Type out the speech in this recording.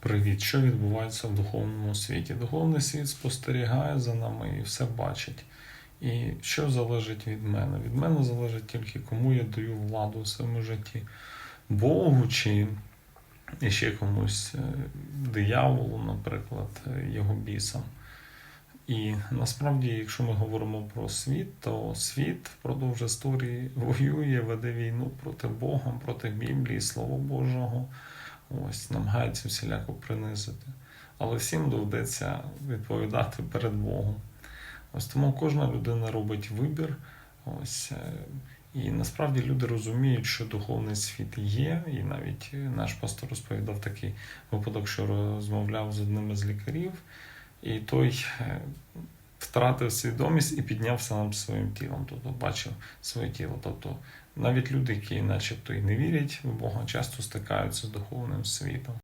Привіт, що відбувається в духовному світі? Духовний світ спостерігає за нами і все бачить. І що залежить від мене? Від мене залежить тільки кому я даю владу у своєму житті. Богу чи ще комусь е, дияволу, наприклад, е, його бісам. І насправді, якщо ми говоримо про світ, то світ впродовж історії воює, веде війну проти Бога, проти Біблії, Слова Божого. Ось намагається всіляко принизити. Але всім доведеться відповідати перед Богом. Ось тому кожна людина робить вибір. Ось е, і насправді люди розуміють, що духовний світ є, і навіть е, наш пастор розповідав такий випадок, що розмовляв з одним із лікарів, і той е, втратив свідомість і піднявся над своїм тілом, тобто бачив своє тіло. Тобто навіть люди, які начебто і не вірять в Бога, часто стикаються з духовним світом.